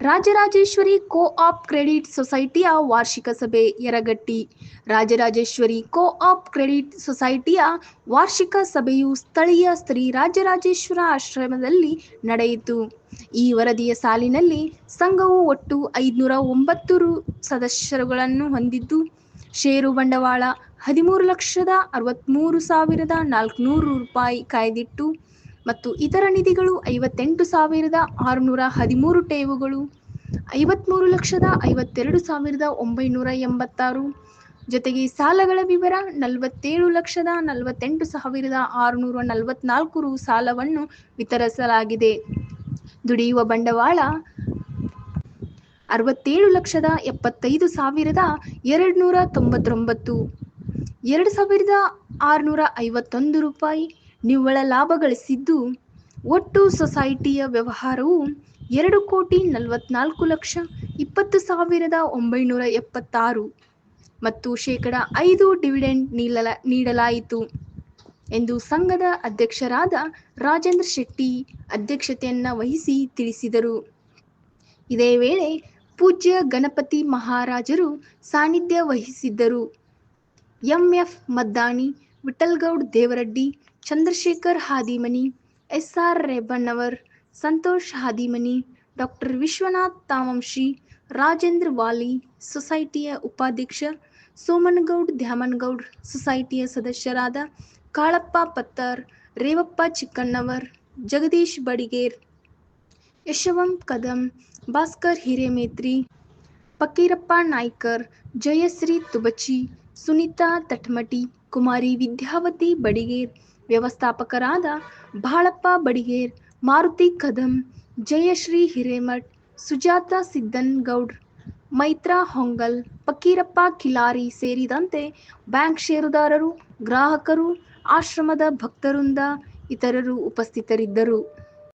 Rajarajeshwari co op credit ಸೊಸೈಟಿಯ ವಾರ್ಷಿಕ ಸಭೆ Yaragatti. Rajarajeshwari co op credit ಸೊಸೈಟಿಯ ವಾರ್ಷಿಕ ಸಭೆಯು ಸ್ಥಳೀಯ ಸ್ತ್ರೀ ರಾಜರಾಜೇಶ್ವರ ಆಶ್ರಮದಲ್ಲಿ ನಡೆಯಿತು. ಈ ವರದಿಯ ಸಾಲಿನಲ್ಲಿ ಸಂಘವು ಒಟ್ಟು ಐದುನೂರ ಒಂಬತ್ತು ಸದಸ್ಯರುಗಳನ್ನು ಹೊಂದಿದ್ದು, ಷೇರು ಬಂಡವಾಳ ಹದಿಮೂರು ಲಕ್ಷದ ಅರವತ್ತ್ಮೂರು ಸಾವಿರದ ನಾಲ್ಕುನೂರು ರೂಪಾಯಿ ಕಾಯ್ದಿಟ್ಟು ಮತ್ತು ಇತರ ನಿಧಿಗಳು ಐವತ್ತೆಂಟು ಸಾವಿರದ ಆರುನೂರ ಹದಿಮೂರು ಠೇವುಗಳು ಐವತ್ತ್ಮೂರು ಲಕ್ಷದ ಐವತ್ತೆರಡು ಸಾವಿರದ ಒಂಬೈನೂರ ಎಂಬತ್ತಾರು. ಜೊತೆಗೆ ಸಾಲಗಳ ವಿವರ ನಲವತ್ತೇಳು ಲಕ್ಷದ ನಲವತ್ತೆಂಟು ಸಾವಿರದ ಆರುನೂರ ನಲವತ್ನಾಲ್ಕು ರು ಸಾಲವನ್ನು ವಿತರಿಸಲಾಗಿದೆ. ದುಡಿಯುವ ಬಂಡವಾಳ ಅರವತ್ತೇಳು ಲಕ್ಷದ ಎಪ್ಪತ್ತೈದು ಸಾವಿರದ ಎರಡು ನೂರ ತೊಂಬತ್ತೊಂಬತ್ತು. ಎರಡು ಸಾವಿರದ ಆರುನೂರ ಐವತ್ತೊಂದು ರೂಪಾಯಿ. ನಿವ್ವಳ ಲಾಭ ಗಳಿಸಿದ್ದು ಒಟ್ಟು ಸೊಸೈಟಿಯ ವ್ಯವಹಾರವು ಎರಡು ಕೋಟಿ ನಲವತ್ನಾಲ್ಕು ಲಕ್ಷ ಇಪ್ಪತ್ತು ಸಾವಿರದ ಒಂಬೈನೂರ ಎಪ್ಪತ್ತಾರು ಮತ್ತು ಶೇಕಡ ಐದು ಡಿವಿಡೆಂಡ್ ನೀಡಲ ನೀಡಲಾಯಿತು ಎಂದು ಸಂಘದ ಅಧ್ಯಕ್ಷರಾದ ರಾಜೇಂದ್ರ ಶೆಟ್ಟಿ ಅಧ್ಯಕ್ಷತೆಯನ್ನ ವಹಿಸಿ ತಿಳಿಸಿದರು. ಇದೇ ವೇಳೆ ಪೂಜ್ಯ ಗಣಪತಿ ಮಹಾರಾಜರು ಸಾನ್ನಿಧ್ಯ ವಹಿಸಿದ್ದರು. MF Maddani Vithalgoud Devaraddi, Chandrashekhar Hadimani S R Rebannavar Santosh Hadimani, doctor Vishwanath Tavanshi Rajendra Vali, ಸೊಸೈಟಿಯ ಉಪಾಧ್ಯಕ್ಷ ಸೋಮನಗೌಡ್ ದ್ಯಾಮನಗೌಡ್, ಸೊಸೈಟಿಯ ಸದಸ್ಯರಾದ ಕಾಳಪ್ಪ ಪತ್ತರ್, ರೇವಪ್ಪ ಚಿಕ್ಕಣ್ಣವರ್, ಜಗದೀಶ್ ಬಡಿಗೇರ್ ಯಶವಂ ಕದಂ, ಭಾಸ್ಕರ್ ಹಿರೇಮೇತ್ರಿ, ಫಕೀರಪ್ಪ ನಾಯ್ಕರ್, ಜಯಶ್ರೀ ತುಬಚಿ, ಸುನೀತಾ ತಟ್ಮಟಿ ಕುಮಾರಿ ವಿದ್ಯಾವತಿ ಬಡಿಗೇರ್ ವ್ಯವಸ್ಥಾಪಕರಾದ ಬಾಳಪ್ಪ ಬಡಿಗೇರ್ ಮಾರುತಿ ಕದಂ, ಜಯಶ್ರೀ ಹಿರೇಮಠ್, ಸುಜಾತ ಸಿದ್ದನ್ಗೌಡ್ರ್, ಮೈತ್ರಾ ಹೊಂಗಲ್, ಫಕೀರಪ್ಪ ಕಿಲಾರಿ ಸೇರಿದಂತೆ ಬ್ಯಾಂಕ್ ಷೇರುದಾರರು, ಗ್ರಾಹಕರು, ಆಶ್ರಮದ ಭಕ್ತರುಂದ ಇತರರು ಉಪಸ್ಥಿತರಿದ್ದರು.